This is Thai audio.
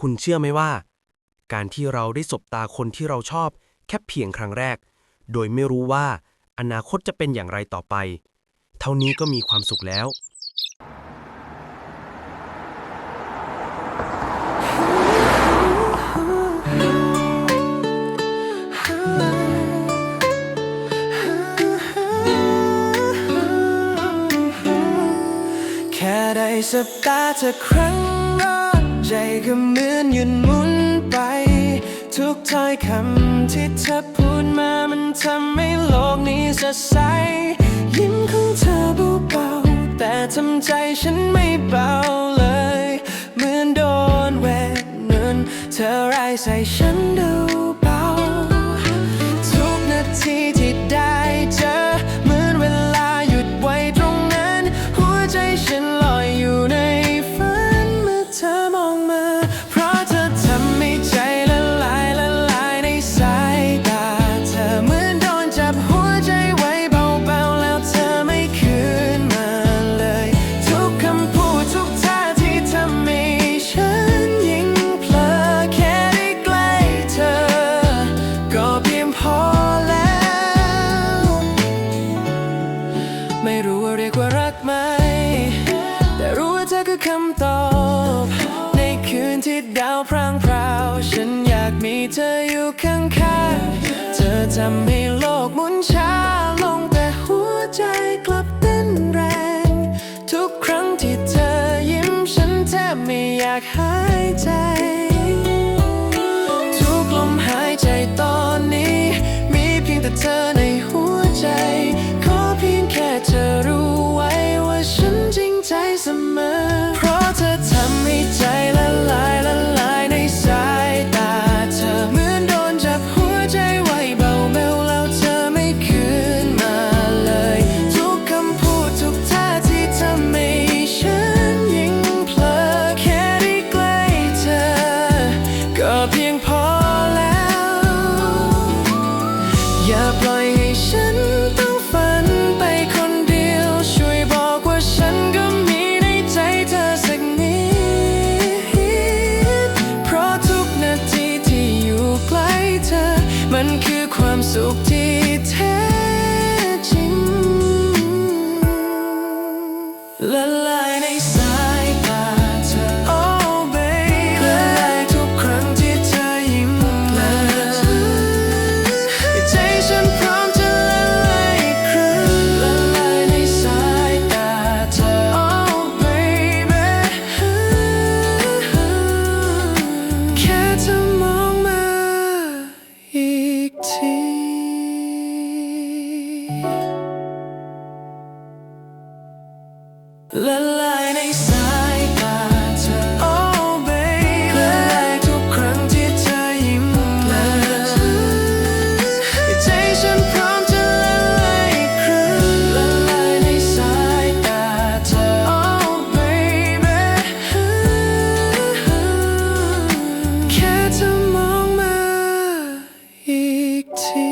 คุณเชื่อไหมว่า การที่เราได้สบตาคนที่เราชอบแค่เพียงครั้งแรก โดยไม่รู้ว่าอนาคตจะเป็นอย่างไรต่อไป เท่านี้ก็มีความสุขแล้ว แค่ได้สบตาเธอครั้ง ใจก็เหมือนยุดหมุนไป ทุกถ้อยคำที่เธอพูดมามันทำให้โลกนี้สดใส ยิ้มของเธอเบาๆแต่ทำใจฉันไม่เบาเลย เหมือนโดนแหวนเงินเธอไรายใส่ฉันดู ดดาวพรางพราว ฉันอยากมีเธออยู่ข้างๆ เธอทำให้โลกหมุนช้าลงแต่หัวใจกลับเต้นแรง ทุกครั้งที่เธอยิ้มฉันแทบไม่อยากหายใจ มันคือความสุขที่แท้จริงละลายใน ละลายในสายตาเธอ Oh baby ละลายทุกครั้งที่เธอยิ้มมาใจฉันพร้อมจะละลายอีกครั้งละลายในสายตาเธอ Oh baby แค่เธอมองมาอีกที